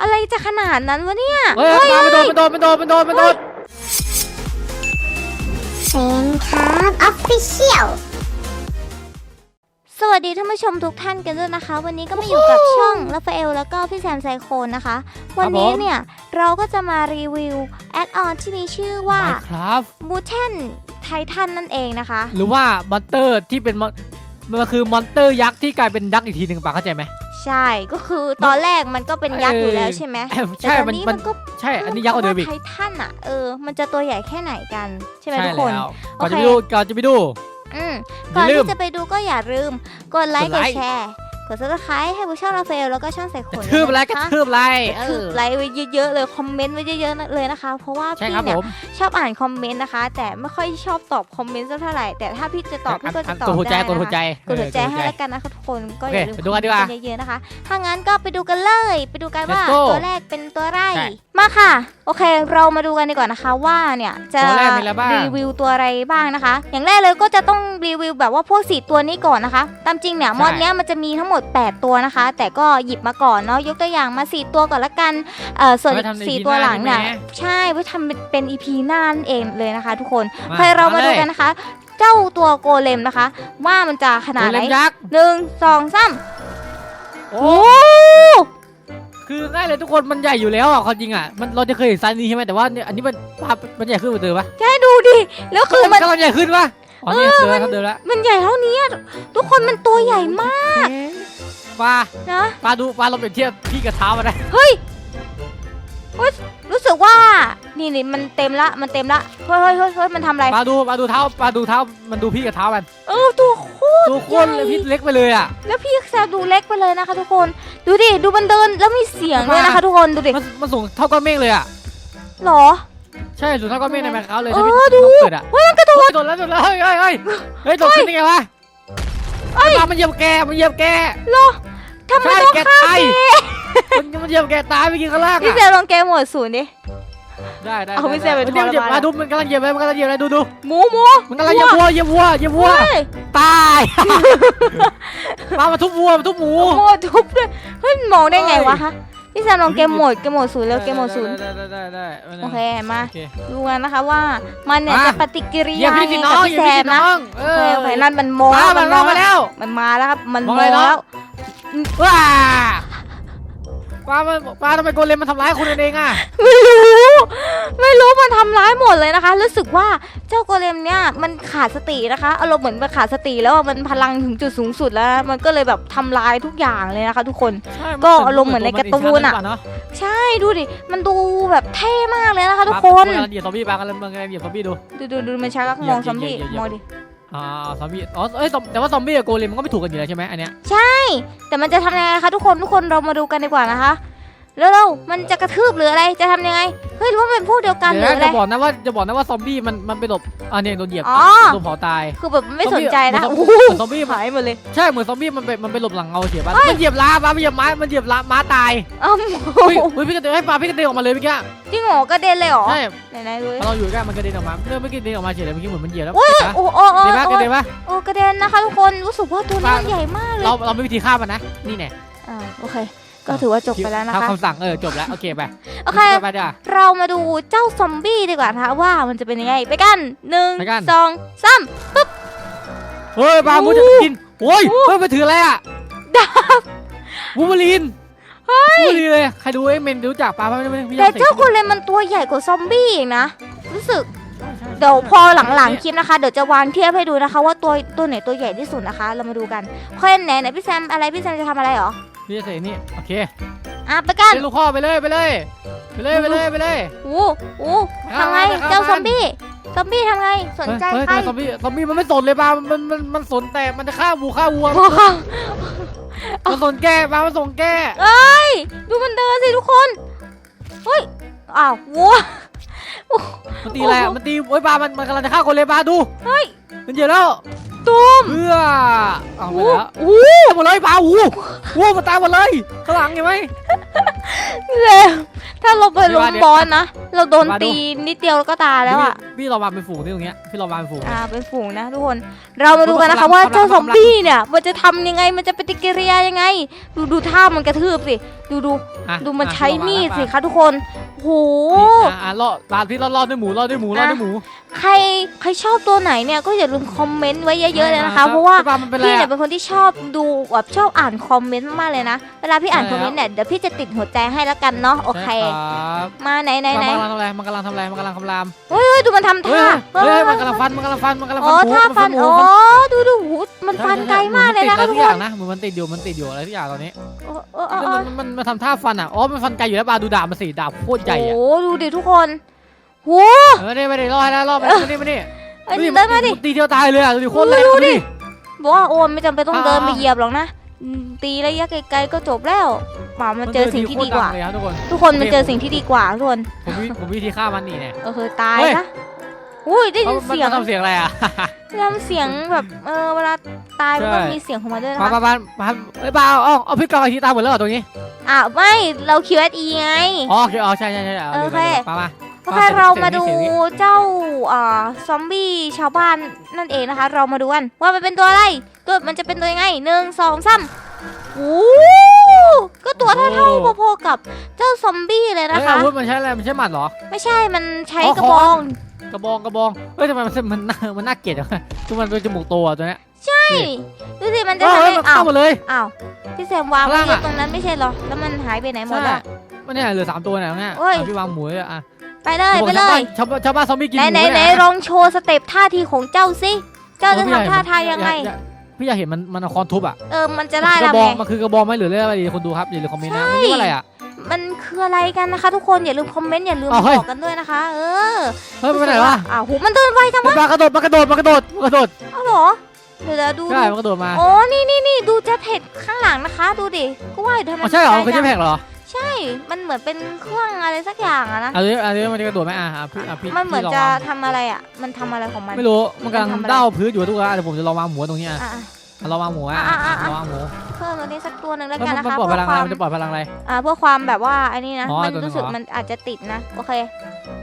อะไรจะขนาดนั้นวะเนี่ยเฮ้ยปลามันโดนมันโดนมันโดนมันโดนมันโดนเซนครับออฟฟิเชียลสวัสดีท่านผู้ชมทุกท่านกันด้วยนะคะ วันนี้ก็มาอยู่กับช่องราฟาเอลแล้วก็พี่แซมไซโคนนะคะ วันนี้เนี่ย เราก็จะมารีวิวแอดออนที่มีชื่อว่าครับมูเทนไททันนั่นเองนะคะ หรือว่ามอนเตอร์ที่เป็นมอนมันคือมอนเตอร์ยักษ์ที่กลายเป็นยักษ์อีกทีหนึ่งปะเข้าใจไหม ใช่ ก็คือตอนแรกมันก็เป็นยักษ์อยู่แล้วใช่ไหมเอ้ยแต่ใช่ตอนมันนี้มัมันนก็ใช่ อันนี้ยักษ์กว่าเดิมอีกไททันอะ เออ มันจะตัวใหญ่แค่ไหนกันใช่ไหมใช่ทุกคน แล้วก่อนโอเคจะไปดูก่อนจะไปดู อืมอก่อนย่าลืมที่จะไปดูก็อย่าลืม กดไลค์กกดดไลค์ แชร์ กดซับสไครต์ให้ผู้ช่องราฟาเอลแล้วก็ช่องใส่ขกระนทืบด้วยไรนะกระคะทืบไรเอคืออไลค์ไว้เยอะๆเลยคอมเมนต์ไว้เยอะๆเลยนะคะ เพราะว่าใช่พี่ครับเนี่ยผมชอบอ่านคอมเมนต์นะคะ แต่ไม่ค่อยชอบตอบคอมเมนต์สักเท่าไหร่แต่ถ้าพี่จะตอบพี่ก็จะตอบกดหัวใจได้กดหัวนะใจคะกดหัวใจเออให้แล้วกันนะคะทุกคนก็โออเคย่าลืมไปดูกันดีกว่าคอมเมนต์เยอะๆนะคะ ถ้างั้นก็ไปดูกันเลย ไปดูกันว่า Let's go ตัวแรกเป็นตัวไรใช่ มาค่ะ โอเค เรามาดูกันดีกว่านะคะว่าเนี่ยจะตัวแรกมีอะไรบ้าง รีวิวตัวอะไรบ้างนะคะ อย่างแรกเลยก็จะต้องรีวิวแบบว่าพวกสี่ตัวนี้ก่อนนะคะ ตามจริงเนี่ยมอดเนี้ยมันจะมีทั้งหมด 8 ตัวนะคะ แต่ก็หยิบมาก่อนเนาะยกตัวอย่างมา 4 ตัวก่อนละกันเอ่อส่วนไว้ทำในสี่ EP ตัวหลังเนี่ย หน้าใช่ไหมใช่ไว้ทำเป็น EP หน้านั่นเองเลยนะคะ ทุกคนมาเคยเรามามาเลย ดูกันนะคะ เจ้าตัวโกเลมนะคะ ว่ามันจะขนาดตัวไหนเล็บยักษ์หนึ่งสองสามโอ้โอ้ คือง่ายเลยทุกคนมันใหญ่อยู่แล้วอะความจริงอะมันเราจะเคยเห็นไซส์นี้ใช่ไหมแต่ว่าเนี่ยอันนี้มันภาพมันใหญ่ขึ้นกว่าเดิมปะแค่ดูดิ แล้วคือมันกำลังใหญ่ขึ้นปะอ๋อเนี่ยเดิมแล้วครับเดิมแล้วมันใหญ่เท่านี้อะทุกคนมันตัวใหญ่มากปลานะปลาดูปลาเราเปรียบเทียบพี่กับเท้ามาได้เฮ้ยเฮ้ยรู้สึกว่า นี่นี่มันเต็มละมันเต็มละเฮ้ยเฮ้ยเฮ้ยเฮ้ยมันทำอะไรปลาดูปลาดูเท้าปลาดูเท้ามันดูพี่กับเท้ามันเออตัวโคตรตัวโคตรใหญ่เลยพี่เล็กไปเลยอะแล้วพี่แซมดูเล็กไปเลยนะคะ ทุกคนดูดิดูมันเดินแล้วมีเสียงด้วยนะคะทุกคนดูดิมันมันสูงเท่าก้อนเมฆเลยอะหรอ ใช่สูงเท่าก้อนเมฆในแมคเคาเลยเอถ้าพี่อดูต้องเปิดอะเฮ้ยมันกระโดดโดนแล้วโดนแล้วเฮ้ยเฮ้ยเฮ้ยเฮ้ยโดดขึ้นได้ไงวะเอ้ยปลามันเหยียบแกมันเหยียบแกเหรอทำไมใช่ต้องแกฆ่าตายแกมันมันเหยียบแกตายไปกินข้างล่างพี่อะแซมลองแกหมดศูนย์ดิ ได้ได้เอาพี่เซฟไปมันเหยียบทรมานเหยียบมาดูมันกำลังเหยียบเลยมันกำลังเหยียบอะไรดูดูหมูหมูมันกำลังเหยียบวัวเหยียบวัวเหยียบวัวเฮ้ยตายปลามาทุบวัวมาทุบหมูโมทุบด้วยเฮ้ยมันมองได้ไงวะฮะพี่แซมลองเกมโหมดเกมโหมดศูนย์แล้วเกมโหมดศูนย์ได้ได้ได้ได้ได้โอเคมาโอเค ดูกันนะคะว่ามันเนี่ยมา จะปฏิกิริเหยียบยาพี่ไงสิกัน้บองพี่เหยียบแซพี่มสินะ น้องเอโอเคอโอเคนั่นมันโมปลาแล้วมันลงมาแล้ว มันมาแล้วครับมันมองโมอะไรน้องแล้วว้าปลามันปลาทำไมโกเลมมันทำร้ายคนกันเองอะไม่รู้ ไม่รู้มันทำร้ายหมดเลยนะคะ รู้สึกว่าเจ้าโกเลมเนี่ยมันขาดสตินะคะอารมณ์เหมือนมันขาดสติแล้วมันพลังถึงจุดสูงสุดแล้ว มันก็เลยแบบทำลายทุกอย่างเลยนะคะ ทุกคนก็อารมณ์เหมือนในการ์ตูนอะใช่ดูดิมันดูแบบเท่มากเลยนะคะ ทุกคนเหยียบซอมบี้ปลากำลังเหยียบซอมบี้ดูดูดูดูมันชักมองซอมบี้มองดิอ่าซอมบี้อ๋อเอ้ยแต่ว่าซอมบี้กับโกเลมมันก็ไม่ถูกกันอยู่แล้วใช่ไหมอันเนี้ยใช่ แต่มันจะทำยังไงคะทุกคนทุกคนเรามาดูกันดีกว่านะคะ แล้วเรามันจะกระทืบหรืออะไรจะทำยังไงเฮ้ยหรือว่ามันเป็นพวกเดียวกันหเดี๋รืยวอนะอะไร จะบอกนะว่าจะบอกนะว่าซอมบี้มันมันไปหลบอ่าเนี่ยโดนเหยียบอ๋อ โดนเผาตาย คือแบบไม่สนใจนะซอมโอ้บี้โหเหมือนซอมบี้มันหายหมดเลยใช่เหมือนซอมบี้มันไปมันไปหลบหลังเงาเสียบ้านมันเหยียบลาปลามันเหยียบไม้มันเหยียบลาม้าตายเอ้าเฮ้ยเฮ้ยพี่กระเตงให้ปลาพี่กระเตงออกมาเลยเมื่อกี้จริงเหรอกระเด็นเลยเหรอใช่ไหนๆดูดิเราอยู่ใกล้มันกระเด็นออกมาเมื่อเมื่อกี้กระเด็นออกมาเฉยเลยเมื่อกี้เหมือนมันเหยียบแล้วโอ้ยเจ็บนะโอ้โอ้โอ้เด็นปะกระเด็นปะ โอ้กระเด็นนะคะทุกคนรู้สึกว่าตัวนี้ปลามันใหญ่มากเลยเราเราไม่วิธีฆ่ามันนะนี่แน่อ่าโอเค ก็ถือว่าจบไปแล้วนะคะทำคำสั่งเออจบแล้วโอเคไปโอเคไปดีกว่าเรามาดูเจ้าซอมบี้ดีกว่านะคะว่ามันจะเป็นยังไงไปกันหนึ่งไปกันสองสามเฮ้ยปลาโอ้มูจะกินโอ้ยเฮ้ยไปถืออะไรอะดาบบูเบอรีนเฮ้ยบูเบอรีนเลยใครดูไอ้เมนรู้จักปลาไม่ไม่ไม่แต่เจ้าโกเลมมันตัวใหญ่กว่าซอมบี้อีกนะรู้สึกเดี๋ยวพอหลังๆคลิปนะคะ เดี๋ยวจะวางเทียบให้ดูนะคะ ว่าตัวตัวไหนตัวใหญ่ที่สุดนะคะ เรามาดูกันเพื่อนไหนไหนพี่แซมอะไรพี่แซมจะทำอะไรเหรอ พี่จะใส่นี่โอเคอะไปกันเล่นลูกข้อไปเลยไปเลย ไปเลยไปเลยไปเลยอู้อู้ทำไงไปครับเจ้าไปครับซอมบี้ซอมบี้ทำไงสนใจเฮ้ยใครเฮ้ยซอมบี้ซอมบี้มันไม่สนเลยปลามันมันมันสนแต่มันจะฆ่าวัวฆ่าวัวว้าวมันสนแก้ปลามันสนแก้เอ้ยดูมันเดินสิทุกคนเฮ้ยอ้าววัวมันตีอะไรอะมันตีโอ้ยปลามันมันกำลังจะฆ่าคนเลยปลาดูเฮ้ยมันเหยียบแล้ว ตุ้มเพื่อเอาไปอู้แล้วอู้ตายหมดเลยปลาหูหูมันตายหมดเลยข้างหลังเห็นไหมเร็วท ถ้าเราไปลุมพี่ว่าเนี่ยบอลนะ เราโดนมาดูตีนิดเดียวก็ตายแล้วอะ พี่พี่เรามาเป็นฝูงที่ตรงเนี้ย พี่เรามาเป็นฝูงอ่าเป็นฝูงนะทุกคน เรามาดูกันนะคะกำลังว่าเจ้ากำลังซอมบี้เนี่ยมันจะทำยังไง มันจะปฏิกิริยายังไง ดูดูท่ามันกระทืบสิ ดูดูอะดูมันอะใช้พี่มีดเราาสิแล้วคะทุกคนโหอะอะรอดรานพี่รอดรอดด้วยหมูรอดด้วยหมูรอดด้วยหมู ใครใครชอบตัวไหนเนี่ยก็อย่าลืมคอมเมนต์ไว้เยอะๆเลยนะคะ เพราะว่าพี่ปมันเป็นอะไรพี่เนี่ยอะเป็นคนที่ชอบดูแบบชอบอ่านคอมเมนต์มากเลยนะ เวลาพี่อ่านใช่คอมเมนต์เนี่ยเดี๋ยวพี่จะติดหัวใจให้แล้วกันเนาะ โอเคใช่ครับมาไหนไหนไหนมันกำลังทำอะไรมันกำลังทำอะไรมันกำลังคำรามเฮ้ยดูมันทำเฮ้ท่ายเฮ้ยมันกำลังฟันมันกำลังฟันมันกำลังอ๋ฟัอนหมูท่าฟันหมูอ๋อดูดูหูมันฟันไกลมากเลยนะมัทุติกดคอะไรทุกอย่านงนะเหมือนมันติดอยู่มันติดอยู่อะไรทุกอย่างตอนนี้เออเออเออเอมัอนมันมันทำท่าฟันอะอ๋อมันฟันไกลอยู่แล้วปลาดูดาบมันสิดาบโคตรใหญ่อะโอ้ดูดิทุกคนโหเออเนี่ยไม่ได้รอดให้แล้วรอดมาไม่ได้ไม่ได้เอ้ยดูดิเดินมาดิ ตีเดียวตายเลยอะดูดิโคตรแรงดูดูดิดิบอกว่าโอนไม่จำเป็นต้องเดินอ่าไปเหยียบหรอกนะ อืมตีระยะไกลๆก็จบแล้วป่ามันเจอสิ่งที่ดีกว่าเลยครับทุกคนทุกคนมันเจอสิ่งที่ดีกว่าทุกคนผมวิผมวิธีฆ่ามันนี่เนี่ยเออเคยตายเฮ้ยนะอุ้ยได้ยินมันเสียงทำเสียงอะไรอะทำเสียงแบบเออเวลาตายมันก็ใช่มีเสียงของมันด้วยนะมาคะมามามาเอ้ยปลาเอาเอาเอาพี่กองทีตายหมดแล้วเหรอตรงนี้อะไม่เรา Q&E ไงอ๋อโอเคอ๋อใช่ใช่ใช่เอาโอดี๋ยวเคมามา โอเคเอาเสียงเรามาดูเสียงนี้เจ้าอ่าซอมบี้ชาวบ้านนั่นเองนะคะ เรามาดูกันว่ามันเป็นตัวอะไรตัวมันจะเป็นตัวยังไงหนึ่งสองสามโอ้ก็ตัวเท่าๆพอๆกับเจ้าซอมบี้เลยนะเฮ้ยคะอาวุธมันใช้อะไรมันใช้หมัดเหรอ ไม่ใช่มันใช้อ๋อกระบอง กระบองกระบองเฮ้ยทำไมมันมันน่ามันน่าเกลียดจังคือมันเป็นจมูกโตอะตัวเนี้ยใช่ดูสิมันจะเฮ้ยทำให้มันอ้าเข้าวหมดเลยอ้าวพี่แซมวางไว้ข้างล่างอะตรงนั้นไม่ใช่เหรอแล้วมันหายไปไหนหมดใช่อะมันเนี่ยเหลือสามตัวเนี่ยตรงเนี้ยเฮ้ยอะพี่วางหมูเลยอะ ไปเลยไปเลชาวยบ้านชาวบ้านชาวบ้านซอมบี้กินไหหนมูไหนเนี่ยไหนลองโชว์สเต็ปท่าทีของเจ้าสิเจ้าจะพี่อยกทำท่าทางยังไงอยากพี่อยากเห็นมันมันเอาคอนทุบอะเออมันจะไล่กระทำบอไงงมันคือกระบองไหมหรือเรียกอะไรดีคนดูครับอย่าลืมคอมเมนต์นะมันเรียกว่าอะไรอะ มันคืออะไรกันนะคะทุกคนอย่าลืมคอมเมนต์อย่าลืมอ้าวเฮ้ยบอกกันด้วยนะคะ เออเฮ้ยมันไปไหนวะอ้าวหูมันเดินไวจังวะมันกระโดดมันกระโดดมันกระโดดมันกระโดดอ้าวเหรอเดี๋ยวเดี๋ยวดูใช่มันกระโดดมาโอ้นี่นี่นี่ดูเจ็ตเพดข้างหลังนะคะ ดูดิก็ว่าอยู่ทำไมอ๋อใช่เหรอมันคือไกลเจ๊จังแพกเหรอ ใช่ มันเหมือนเป็นเครื่องอะไรสักอย่างอะนะ อันนี้อันนี้มันจะกระโดดไหมอะอะพี่อะพี่มันเหมือนพี่ลงจะวางทำอะไรอะมันทำอะไรของมัน ไม่รู้มันกำลังมันทำอะไร เด้าพื้นอยู่ทุกคนอะเดี๋ยวผมจะลองวางหมูตรงนี้อะอะ อะอะลองวางหมูอะอะอะอะลองวางหมูเพิ่มตัวนี้สักตัวหนึ่งแล้วมันกันนะมันคะปล่อยพเพื่อลังคอะไรวามมันจะปล่อยพลังอะไร อ่าเพื่อความแบบว่าไอ้นี่นะ อ๋อมันตัวหนึ่งรู้สึกเหรอมันอาจจะติดนะ โอเค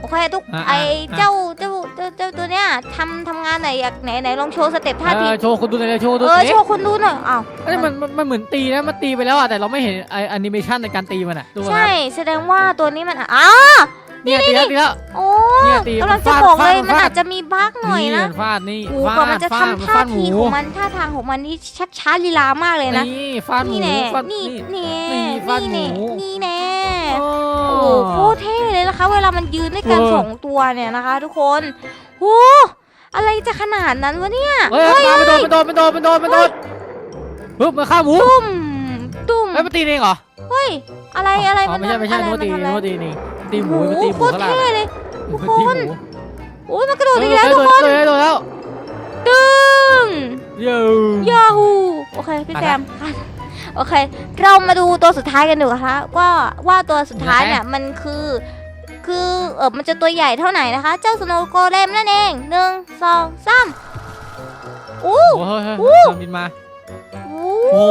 โอเคทุกอะไออะ เจ้าเจ้าเจ้าเจ้าตัวเนี้ยทำทำงานไหนอยากไหนไหนลองโชว์สเต็ปท่าทีเออโชว์คนดูหน่อยเลยโชว์ดูเออเอ๊ะโชว์คนดูหน่อยอ้าว เอ้ยมันมันมันเหมือนตีนะมันตีไปแล้วอะแต่เราไม่เห็นไอแอนิเมชันในการตีมันอะดูนะ ใช่ แสดงว่าตัวนี้มันอ้า เนี่ยตีแล้วตีแล้ว โอ้เนี่ยตีกำลังจะฟาดบอกเลยฟาด มันฟาดอาจจะมีบั๊กหน่อยนะฟาดนี่โอ้ฟาดกว่ามันจะฟาดทำมันท่าฟาดหทีมูของมันท่าทางของมันนี่ชัดช้าลีลามากเลยนะ นี่ฟาดหมูนี่แน่ฟาดนี่นี่ นี่นี่ฟาดนี่หมูแน่นี่แน่โอ้โอ้โหโคตรเท่เลยนะคะ เวลามันยืนด้วยกันเออ สองตัวเนี่ยนะคะ ทุกคนโหอะไรจะขนาดนั้นวะเนี่ยเฮ้ยมันโดนมันโดนมันโดนมันโดนมันโดนปึ๊บมันฆ่าหมูตุ้มตุ้มเฮ้ยมันตีเองเหรอเฮ้ยอะไรอะไรอ๋อมันไม่ใช่ไม่ใช่อะไรโทษมันตีทำอะไรโทษตีนี่ ตีหมูโอ้มันโหตีหโคมูตรข้างล่างเท่เลย ทุกคนตีหมูโอ้ยมันกระโดดเฮ้อียกแล้วทุกคนโดนโดนแล้วตึ้งเย้ยาฮูโอเคพี่แซมโอเค เรามาดูตัวสุดท้ายกันดูนะคะว่าว่าตัวสุดท้ายเนี่ยมันคือ คือเออมันจะตัวใหญ่เท่าไหนนะคะ เจ้าสโนว์โกเลมนั่นเองหนึ่งสองสามอู้ โอ้โหเฮ้ยอู้ เฮ้ยโดนบินมาอู้โอ้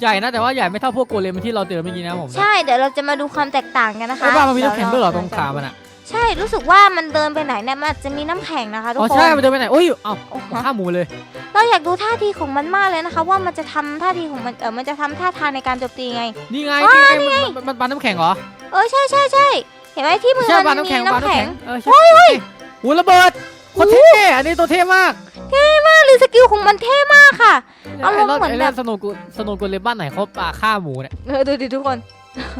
ใหญ่นะแต่ว่าใหญ่ไม่เท่าพวกโกเลมที่เราเจอเมื่อกี้นะผมใช่เดี๋ยวเราจะมาดูความแตกต่างกันนะคะไอ้บ้ามันมีน้ำแข็งด้วยเหรอตรงขามันอะใช่รู้สึกว่ามันเดินไปไหนเนี่ยมันอาจจะมีน้ำแข็งนะคะทุกอ๋อคน ใช่มันเดินไปไหนโอ้ยเอ้าโอ้โห ฆ่าหมูเลยเราอยากดูท่าทีของมันมากเลยนะคะ ว่ามันจะทำท่าทีของมันเออมันจะทำท่าทางในการโจมตีไง นี่ไงอ๋อนี่ไงมันมันมันปาน้ำแข็งเหรอเออใช่ใช่ใช่เห็นไหมที่มือใช่ปามันน้ำมีแข็งปาน้ำน้ำแข็แข็งงเออใช่ใช่โอ้ยระเบิดโคตรเท่อันนี้ตัวเท่มาก มากเลยสกิลของมันเท่มากค่ะอารมณ์เหมือนแบบไล่สนุกสนุกกว่าเลบ้านไหนเขาปาฆ่าหมูเนี่ยเออดูดิทุกคน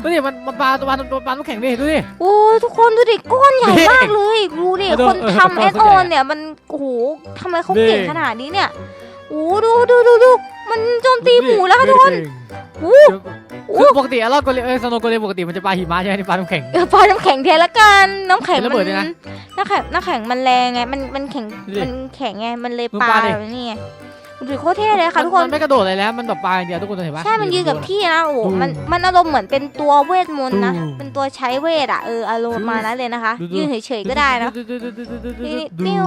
ดูดิมันมันปาปาปาปาน้ำแข็งดิดูดิ โอ้ยทุกคนดูดิก้อนใหญ่นี่มากเลยดูดิดูคนเออทำก้เออนสเขาโอใหญ่เนี่ยมันโอ้โหทำไมเขานี่เก่งขนาดนี้เนี่ย โอ้ดูดูดูดูมันโจมตีหมูแล้วค่ะทุกคนโอ้คือปกติอะเราโกเลเออสโนว์โกเลปกติมันจะปาหิมะใช่ไหมนี่ปาน้ำแข็งเออปลาน้ำแข็งแทนละกันน้ำแข็งเป็นระมัเบิดด้วยนะน้ำแข็งน้ำแข็งมันแรงไงมันมันแข็งดูดิมันแข็งไงมันเลยมึงปลาปาดิแบบนี้ไงดูดิโคตรเท่เลยค่ะทุกคนมันไม่กระโดดอะไรแล้วมันแบบปาอย่างเดียวทุกคนเห็นปะใช่มันยืนกับที่นะโอ้โหดูมันมันอารมณ์เหมือนเป็นตัวเวทมนต์นะดูเป็นตัวใช้เวทอะเอออารมณ์ประมาณนั้นเลยนะคะดูดูยืนเฉยๆก็ได้นะดูดูดูดูดูดูดูนี่ดูปิ้ว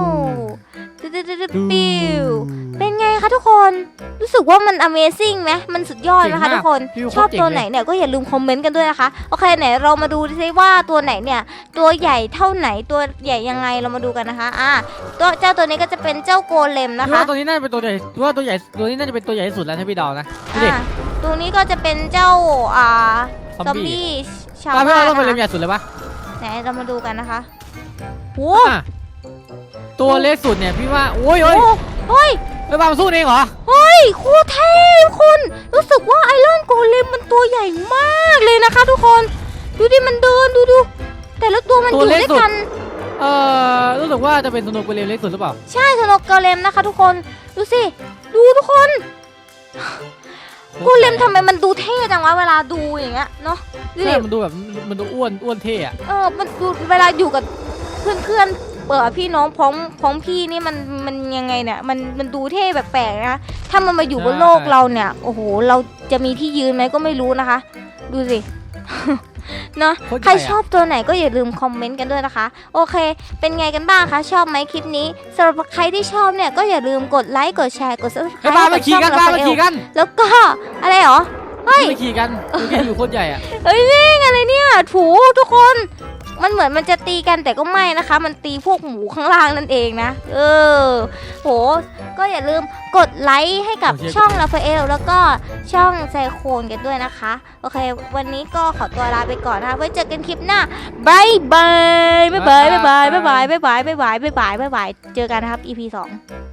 ว่ามัน Amazing ไหมมันสุดยอดไหมคะทุกคนฟิวชอบโคตรเจ๋งตัวเลยไหนเนี่ยก็อย่าลืมคอมเมนต์กันด้วยนะคะโอเคไหนเรามาดูซิว่าตัวไหนเนี่ยตัวใหญ่เท่าไหนตัวใหญ่ยังไงเรามาดูกันนะคะอ่าตัวเจ้าตัวนี้ก็จะเป็นเจ้าโกเลมนะพี่คะว่าตัวนี้น่าจะเป็นตัวใหญ่พี่ว่าตัวใหญ่ตัวนี้น่าจะเป็นตัวใหญ่ที่สุดแล้วถ้าพี่เดานะดูดิอ่าตัวนี้ก็จะเป็นเจ้าอ่าซอมซอมบี้บี้ชาวป้าพี่บ้าว่านต้องเป็นเลมนะใหคะญ่สุดเลยปะไหนเรามาดูกันนะคะโหอะตัวเล็กสุดเนี่ยพี่ว่าโอ้ยโอ้ย โอ้เฮ้ยเฮ้ยปามาสู้เองเหรอ เฮ้ยโคตรเท่คุณ รู้สึกว่าไอรอนโกเลมมันตัวใหญ่มากเลยนะคะ ทุกคน ดูดิมันเดินดูดู แต่ละตัวมันอยู่ด้วยกัน เออรู้สึกว่าจะเป็นสโนว์โกเลมเล็กสุดหรือเปล่า ใช่สโนว์โกเลมนะคะ ทุกคน ดูสิ ดูทุกคน โกเลมทำไมมันดูเท่จังวะเวลาดูอย่างเงี้ยเนาะดูใช่ดิมันดูแบบมันดูอ้วนอ้วนเท่อะ เออมันดูเวลาอยู่กับเพื่อนเพื่อนๆเปิดพี่น้องพ้องพ้องพี่นี่มันมันยังไงเนี่ยมันมันดูเท่แปลกๆนะถ้ามันมาอยู่บนโลกเราเนี่ยโอ้โหเราจะมีที่ยืนไหมก็ไม่รู้นะคะ ดูสิ เนาะโตใครญ่ะชอบตัวไหนก็อย่าลืมคอมเมนต์กันด้วยนะคะ โอเค เป็นไงกันบ้างคะ ชอบไหมคลิปนี้สำหรับใครที่ชอบเนี่ยก็อย่าลืมกดไลค์กดแชร์กดเฮ้ย subscribe ปาให้มากับขี่ช่องกันเราปาไปมาเอขี่กันแล้วก็อะไรเหรอเฮ้ยมาขี่กันดูดิอยู่โคตรใหญ่อะเฮ้ยนี่ไงอะไรเนี่ยถูทุกคน มันเหมือนมันจะตีกันแต่ก็ไม่นะคะ มันตีพวกหมูข้างล่างนั่นเองนะ เออ โห ก็อย่าลืมกดไลค์ให้กับช่องลาฟาเอลแล้วก็ช่องไซโคนกันด้วยนะคะ โอเค วันนี้ก็ขอตัวลาไปก่อนนะคะไว้เจอกันคลิปหน้าบายบายบายบายบายบายบายบายบายบายบายบายบายบายเจอกันนะครับ EP 2